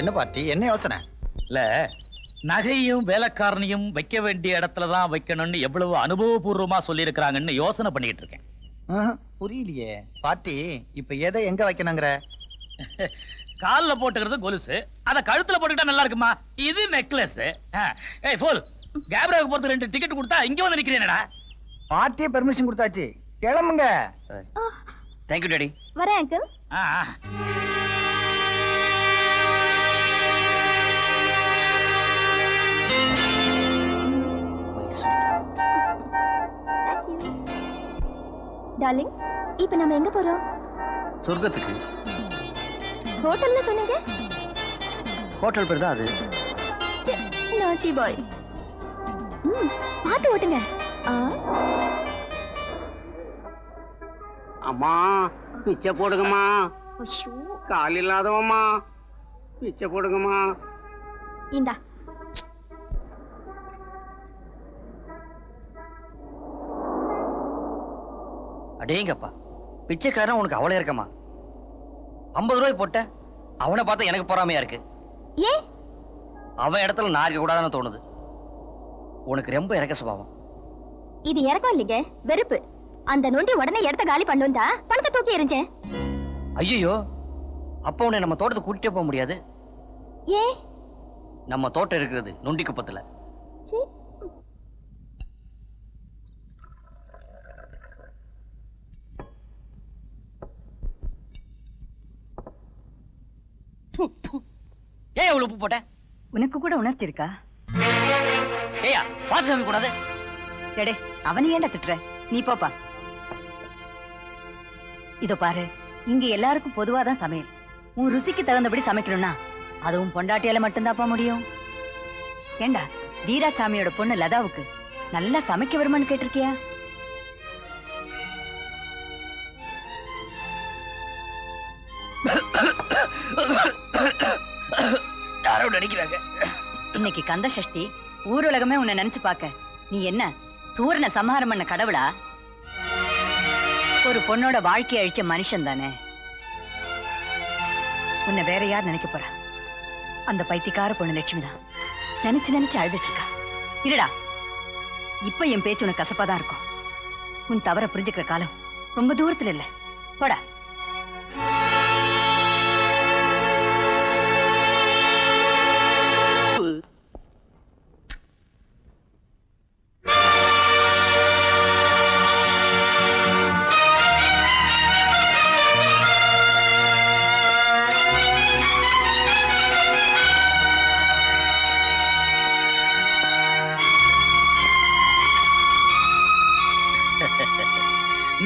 என்ன பாட்டி? என்ன யோசனை? இல்ல நகையும் வேலைக்காரனையும் வைக்க வேண்டிய இடத்துல தான் வைக்கணும்னு எவ்வளவு அனுபவபூர்வமா சொல்லியிருக்கிறாங்கன்னு யோசனை பண்ணிட்டு இருக்கேன். புரியலையே. பாட்டி இப்ப எதை எங்க வைக்கணுங்கிற? கால்ல போட்டுக்கிறது கொலுசு அத கழுத்துல போட்டுக்கிட்டா நல்லா இருக்குமா? இது நெக்லஸ். ஏய் போல் கேப்ராவுக்கு போறது ரெண்டு டிக்கெட் கொடுத்தா இங்க வந்து நிக்கிறேனடா பாட்டியே பெர்மிஷன் கொடுத்தாச்சு. கிளம்புங்க. தேங்க்யூ டாடி வரேன் அங்கிள் டார்லிங் இப்போ நம்ம எங்க போறோம்? சொர்க்கத்துக்கு. ஹோட்டல்ல சொன்னீங்க? ஹோட்டல் பேர் தான் அது. நாட்டி பாய் ம் பார்த்து ஓட்டுங்க. அம்மா பிச்சை போடுங்கம்மா. கால் இல்லாதவம்மா. பிச்சை போடுங்கம்மா. இந்தா அடேங்கப்பா பிச்சைக்காரன் உனக்கு அவ்வளோ இருக்கமா? ஐம்பது ரூபாய் போட்ட அவனை பார்த்தா எனக்கு பொறாமையா இருக்கு. ஏன் அவன் இடத்துல நான் இருக்க கூடாதுன்னு தோணுது. உனக்கு ரொம்ப இறக்க சுபாவம். இது இறக்கம் இல்லைங்க வெறுப்பு. அந்த நொண்டி உடனே இடத்த காலி பண்ணுந்தா பணத்தை தூக்கி எறிஞ்சேன் ஐயோ அப்போ உன்னை நம்ம தோட்டத்தை கூட்டிட்டே போக முடியாது. ஏன் நம்ம தோட்டம் இருக்கிறது நொண்டி குப்பத்துல. ஏன் இவ்வளவு உப்பு போட்ட? உனக்கு கூட உணர்ச்சி இருக்கா? ஏயா பார்த்து சாமி கூடாது டேடே அவனை ஏன்டா திட்டுற? நீ போப்பா. இதோ பாரு இங்க எல்லாருக்கும் பொதுவாதான் சமையல். உன் ருசிக்கு தகுந்தபடி சமைக்கணும்னா அதுவும் பொண்டாட்டியால மட்டும்தான்ப்பா முடியும். ஏண்டா வீராசாமியோட பொண்ணு லதாவுக்கு நல்லா சமைக்க வருமான்னு கேட்டிருக்கியா? யாரோ நினைக்கிறாங்க இன்னைக்கு கந்த சஷ்டி ஊருலகமே உன்னை நினைச்சு பாக்க நீ என்ன சூரனை சம்ஹாரம் பண்ண கடவுளா? ஒரு பொண்ணோட வாழ்க்கையை அழிச்ச மனுஷன் தானே. உன்னை வேற யார் நினைக்க போறா? அந்த பைத்தியக்கார பொண்ணு லட்சுமி தான். நினைச்சு நினைச்சு அழுதுட்டு இருக்கா. இருடா. இப்ப என் பேச்சு உனக்கு கசப்பா தான் இருக்கும். உன் தவற புரிஞ்சுக்கிற காலம் ரொம்ப தூரத்துல இல்ல. போடா.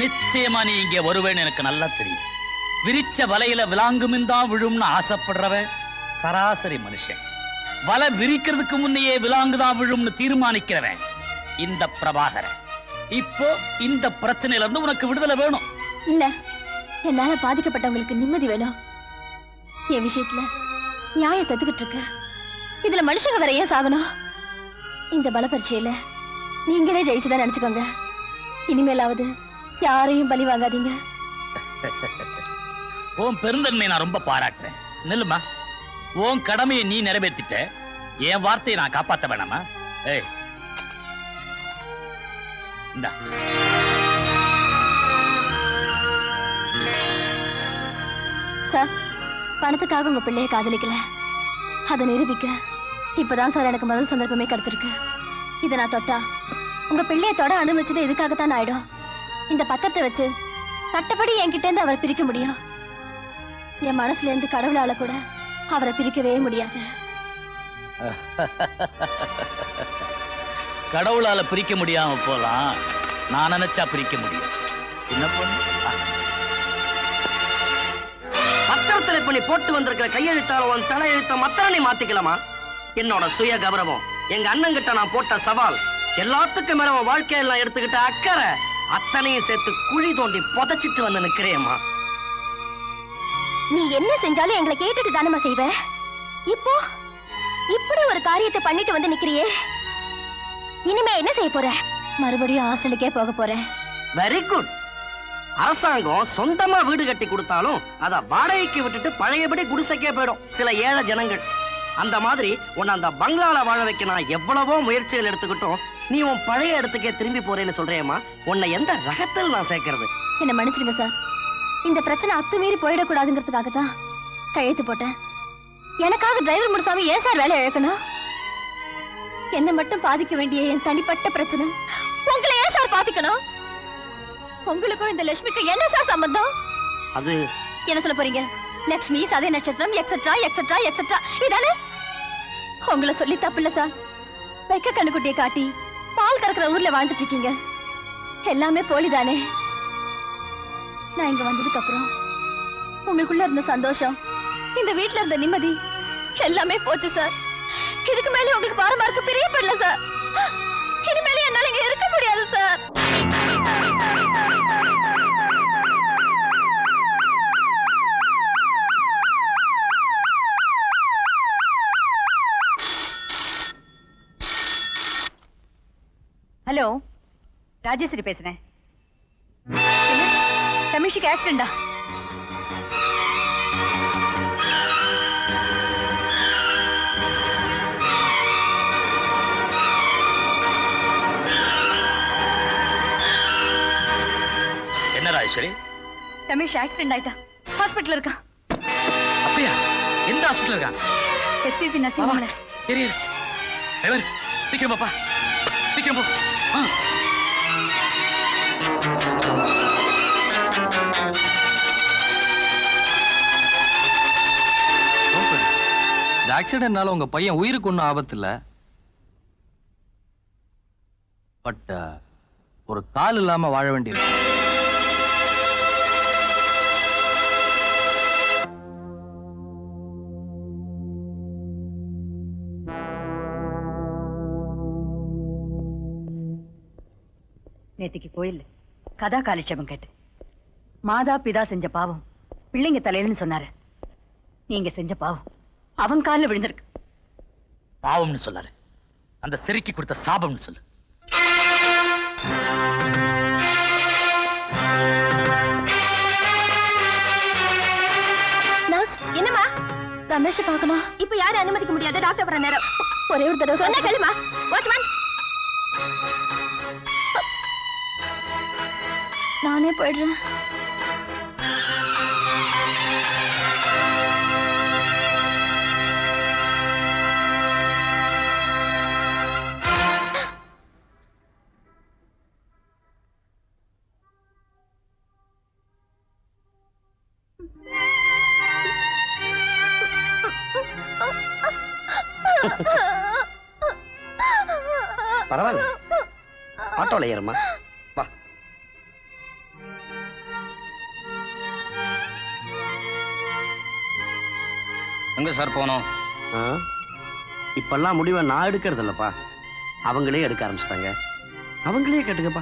நிச்சயமா நீ இங்க வருவேன்னு எனக்கு நல்லா தெரியும். விரிச்ச வலையில விலாங்குமின் தான் விழும்னு ஆசைப்படுறவன் சராசரி மனுஷன். வலை விரிக்கிறதுக்கு முன்னையே விலாங்குதான் விழும்னு தீர்மானிக்கிறவன் இந்த பிரபாகரன். இப்போ இந்த பிரச்சனையில இருந்து உனக்கு விடுதலை வேணும். இல்ல என்னால பாதிக்கப்பட்டவங்களுக்கு நிம்மதி வேணும். என் விஷயத்துல நியாயம் செத்துக்கிட்டு இருக்கு. இதுல மனுஷங்க வேற ஏன் சாகணும்? இந்த பல பரீட்சையில நீங்களே ஜெயிச்சுதான் நினைச்சுக்கோங்க. இனிமேலாவது யாரையும் பலி வாங்காதீங்க. உன் பெருந்தன்மையை நான் ரொம்ப பாராட்டுறேன். நில்லுமா? உன் கடமையை நீ நிறைவேத்திட்ட. என் வார்த்தையை நான் காப்பாத்த வேணாமா? ஏய். இந்தா. சார் பணத்துக்காக உங்க பிள்ளைய காதலிக்கல. அதை நிரூபிக்க இப்பதான் சார் எனக்கு முதல் சந்தர்ப்பமே கிடைச்சிருக்கு. இதை நான் தொட்டா உங்க பிள்ளைய தொட அனுபவிச்சது இதுக்காகத்தான் ஆயிடும். இந்த பத்திரத்தை வச்சு சட்டப்படி என்கிட்ட இருந்து அவரை பிரிக்க முடியும். என் மனசுல இருந்து கடவுளால கூட அவரை பிரிக்கவே முடியாது. கடவுளால பிரிக்க முடியாம போலாம். நான் நினைச்சா பிரிக்க முடியும். என்ன பண்ணு. பத்திரத்துல இப்ப நீ போட்டு வந்திருக்கிற கையெழுத்தால உன் தலையெழுத்த மத்திரம் நீ மாத்திக்கலாமா? என்னோட சுய கௌரவம். எங்க அண்ணன் கிட்ட நான் போட்ட சவால் எல்லாத்துக்கும் மேல வாழ்க்கையெல்லாம் எடுத்துக்கிட்ட அக்கறை அத்தனையும் சேர்த்து குழி தோண்டி புதைச்சிட்டு வந்து நிக்கிறேம்மா. நீ என்ன செஞ்சாலும் எங்களை கேட்டுட்டு தானமா செய்வ? இப்போ இப்படி ஒரு காரியத்தை பண்ணிட்டு வந்து நிக்கிறியே? இனிமே என்ன செய்ய போற? மறுபடியும் ஹாஸ்டலுக்கே போக போறேன் வெரி குட் அரசாங்கம் சொந்தமா வீடு கட்டி கொடுத்தாலும் அத வாடகைக்கு விட்டுட்டு பழையபடி குடிசைக்கே போயிடும். சில ஏழை ஜனங்கள். அந்த மாதிரி உன்னை அந்த பங்களால வாழ வைக்க நான் எவ்வளவோ முயற்சிகள் எடுத்துக்கிட்டோம். நீ உன் பழைய இடத்துக்கே திரும்பி போறேன்னு சொல்றேம்மா. உன்னை எந்த ரகத்தில் நான் சேர்க்கறது? என்ன மன்னிச்சிடுங்க சார். இந்த பிரச்சனை அத்துமீறி போயிடக்கூடாதுங்கிறதுக்காக தான் கையெழுத்து போட்டேன். எனக்காக டிரைவர் முனுசாமி ஏன் சார் வேலை இழக்கணும்? என்ன மட்டும் பாதிக்க வேண்டிய என் தனிப்பட்ட பிரச்சனை. உங்களை ஏன் சார் பாதிக்கணும்? உங்களுக்கும் இந்த லட்சுமிக்கும் என்ன சார் சம்பந்தம்? அது என்ன சொல்ல போறீங்க? லக்ஷ்மி சதய நட்சத்திரம் எக்ஸெட்ரா எக்ஸெட்ரா எக்ஸெட்ரா இதானே? உங்களை சொல்லி தப்பில்ல சார். வைக்க கண்ணுக்குட்டியை காட்டி பால் கறக்கிற ஊர்ல வாழ்ந்துட்டு இருக்கீங்க எல்லாமே போலிதானே? நான் இங்க வந்ததுக்கு அப்புறம் உங்களுக்குள்ள இருந்த சந்தோஷம் இந்த வீட்ல இருந்த நிம்மதி எல்லாமே போச்சு சார் இதுக்கு மேல உங்களுக்கு பாரமா இருக்க பிரியப்படல சார் இனிமேல என்னால இங்க இருக்க முடியாது சார் ஹலோ ராஜேஸ்வரி பேசுறேன். என்ன? ரமேஷுக்கு ஆக்சிடென்டா என்ன ராஜேஸ்வரி? ரமேஷ் ஆக்சிடென்ட் ஆயிட்டா ஹாஸ்பிட்டல் இருக்கான். அப்படியா? எந்த ஹாஸ்பிட்டல் இருக்கான்? எஸ்பிபி நர்சிங் ஹோம்ல. சீக்கிரம் பாப்பா சீக்கிரம் போ. இந்த ஆக்சிடென்ட்னால உங்க பையன் உயிருக்கு ஒன்றும் ஆபத்து பட் ஒரு கால் இல்லாம வாழ வேண்டியிருக்கு. நேத்திக்கு கோயில் கதா காலிட்சேபம் கேட்டு. மாதா பிதா செஞ்ச பாவம் பிள்ளைங்க தலையிலன்னு சொன்னாரு. நீங்க செஞ்ச பாவம் அவன் காலில் விழுந்திருக்கு. பாவம்னு சொல்லாரு. அந்த சிறுக்கி கொடுத்த சாபம்னு சொல்லு. நர்ஸ் என்னம்மா? ரமேஷ் பார்க்கணும்? இப்போ யாரும் அனுமதிக்க முடியாது டாக்டர் வர நேரம். ஒரே ஒரு தடவை சொன்ன கேளுமா வாட்ச்மேன் நானே போயிடுறேன். பரவாயில்ல. ஆட்டோல ஏறுமா எங்க சார் போனோம் ஆ? இப்பெல்லாம் முடிவை நான் எடுக்கிறது இல்லப்பா அவங்களே எடுக்க ஆரம்பிச்சிட்டாங்க. அவங்களே கேட்டுக்கப்பா.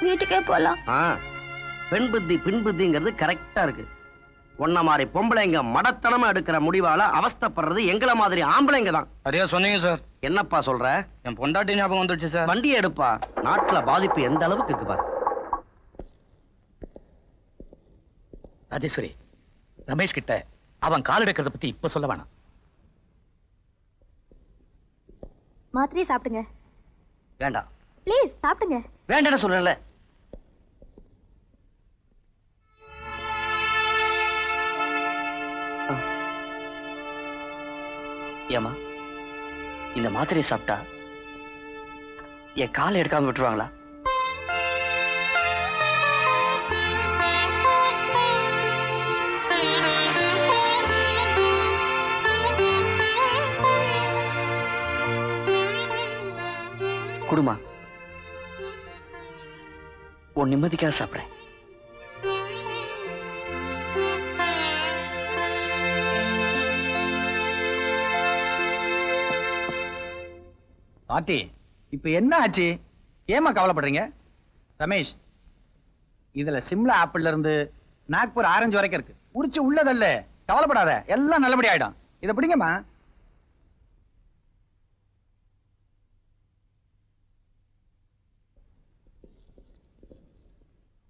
வீட்டுக்கே போலாம். ஆ. பெண் புத்தி பின் புத்திங்கிறது கரெக்டா இருக்கு. உன்ன மாதிரி பொம்பளைங்க மடத்தனமா எடுக்கிற முடிவால அவஸ்தைப்படுறது எங்கள மாதிரி ஆம்பளைங்க தான். சரியா சொன்னீங்க சார். என்னப்பா சொல்ற? என் பொண்டாட்டி ஞாபகம் வந்துடுச்சு சார். வண்டியை எடுப்பா. நாட்டுல பாதிப்பு எந்த அளவுக்கு இருக்கு பாரு. ராஜேஸ்வரி ரமேஷ் கிட்ட அவன் கால் எடுக்கிறத பத்தி இப்ப சொல்ல வேணாம். மாத்திரையே சாப்பிடுங்க. வேண்டாம். ப்ளீஸ் சாப்பிடுங்க. வேண்டாம்னு சொல்றேன்ல ஏமா இந்த மாத்திரையை சாப்பிட்டா என் காலை எடுக்காம விட்டுருவாங்களா? குடுமா. உன் நிம்மதிக்காக சாப்பிட்றேன். பாட்டி இப்ப என்ன ஆச்சு? ஏமா கவலைப்படுறீங்க? ரமேஷ் இதுல சிம்லா ஆப்பிள்ல இருந்து நாக்பூர் ஆரஞ்சு வரைக்கும் இருக்கு. உரிச்சு உள்ளதல்ல. கவலைப்படாத. எல்லாம் நல்லபடி ஆயிடும் இதை பிடிங்கம்மா.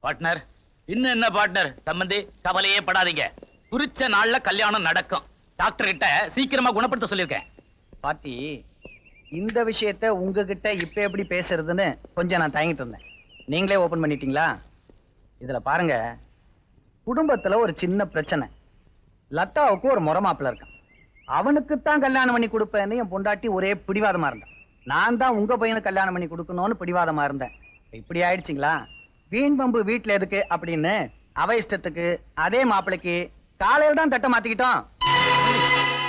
பார்ட்னர் இன்னும் என்ன பார்ட்னர் சம்பந்தி கவலையே படாதீங்க. குறிச்ச நாள்ல கல்யாணம் நடக்கும். டாக்டர் கிட்ட சீக்கிரமா குணப்படுத்த சொல்லியிருக்கேன். பாட்டி இந்த விஷயத்த உங்ககிட்ட இப்ப எப்படி பேசுறதுன்னு கொஞ்சம் நான் தயங்கிட்டு இருந்தேன் நீங்களே ஓபன் பண்ணிட்டீங்களா? இதுல பாருங்க குடும்பத்துல ஒரு சின்ன பிரச்சனை. லதாவுக்கு ஒரு முறை மாப்பிள்ள இருக்கான். அவனுக்குத்தான் கல்யாணம் பண்ணி கொடுப்பேன்னு என் பொண்டாட்டி ஒரே பிடிவாதமா இருந்தான். நான் தான் உங்க பையனுக்கு கல்யாணம் பண்ணி கொடுக்கணும்னு பிடிவாதமா இருந்தேன். இப்படி ஆயிடுச்சுங்களா? வீண் பம்பு வீட்டுல எதுக்கு அப்படின்னு அவ இஷ்டத்துக்கு அதே மாப்பிளைக்கு காலையில தான் தட்டை மாத்திக்கிட்டோம்.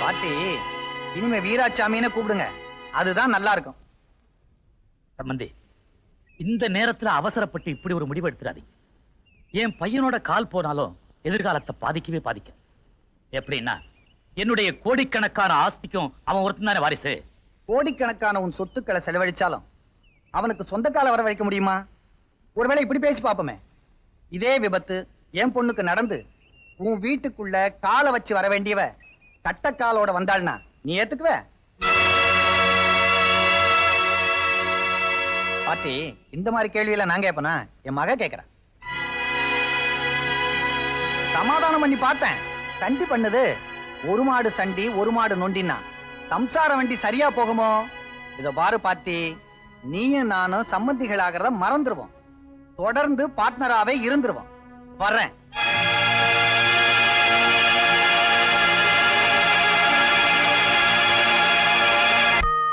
பாட்டி இனிமே வீராசாமின்னு கூப்பிடுங்க. அதுதான் நல்லா இருக்கும். சம்பந்தி இந்த நேரத்துல அவசரப்பட்டு இப்படி ஒரு முடிவு எடுத்துறாதீங்க என் பையனோட கால் போனாலும் எதிர்காலத்தை பாதிக்கவே பாதிக்க. எப்படின்னா என்னுடைய கோடிக்கணக்கான ஆஸ்திக்கும் அவன் ஒருத்தன் தானே வாரிசு. கோடிக்கணக்கான உன் சொத்துக்களை செலவழிச்சாலும் அவனுக்கு சொந்த கால வர வைக்க முடியுமா? ஒருவேளை இப்படி பேசி பார்ப்போமே. இதே விபத்து என் பொண்ணுக்கு நடந்து உன் வீட்டுக்குள்ள காலை வச்சு வர வேண்டியவ கட்டக்காலோட வந்தாள்னா நீ ஏத்துக்குவ? பாட்டி இந்த மாதிரி கேள்வியில நான் கேட்பனா என் மக கேக்குறேன் சமாதானம் பண்ணி பார்த்தேன். சண்டி பண்ணுது. ஒரு மாடு சண்டி ஒரு மாடு நொண்டினா. சம்சார வண்டி சரியா போகுமோ? இத பாரு பாத்தி நீயும் நானும் சம்மந்திகளாகிறத மறந்துருவோம். தொடர்ந்து பார்ட்னராவே இருந்துருவோம். வர்றேன்.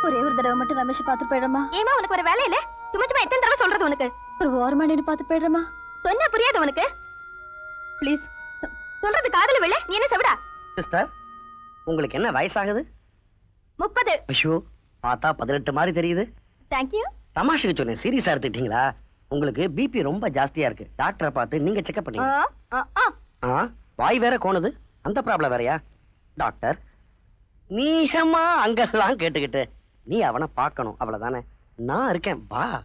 ஒரே ஒரு தடவை மட்டும் ரமேஷ் பார்த்து போயிடுமா ஏமா உனக்கு ஒரு வேலை இல்ல? சும்மா சும்மா எத்தனை தடவை சொல்றது உனக்கு? ஒரு ஓரமா நின்று பார்த்து போயிடுமா சொன்னா புரியாது உனக்கு. ப்ளீஸ் சொல்றது காதுல விழ நீ என்ன செவிடா? சிஸ்டர் உங்களுக்கு என்ன வயசாகுது? முப்பது. ஐயோ பார்த்தா பதினெட்டு மாதிரி தெரியுது. தேங்க்யூ தமாஷுக்கு சொன்னேன் சீரியஸா எடுத்துக்கிட்டீங்களா? உங்களுக்கு பிபி ரொம்ப ஜாஸ்தியா இருக்கு. டாக்டரை பார்த்து நீங்க செக்அப் பண்ணீங்க. வாய் வேற கோணுது. அந்த ப்ராப்ளம் வேறயா? டாக்டர் நீகமா அங்கெல்லாம் கேட்டுக்கிட்டு? நீ அவனை பார்க்கணும். அவ்வளவுதானே? நான் இருக்கேன். பா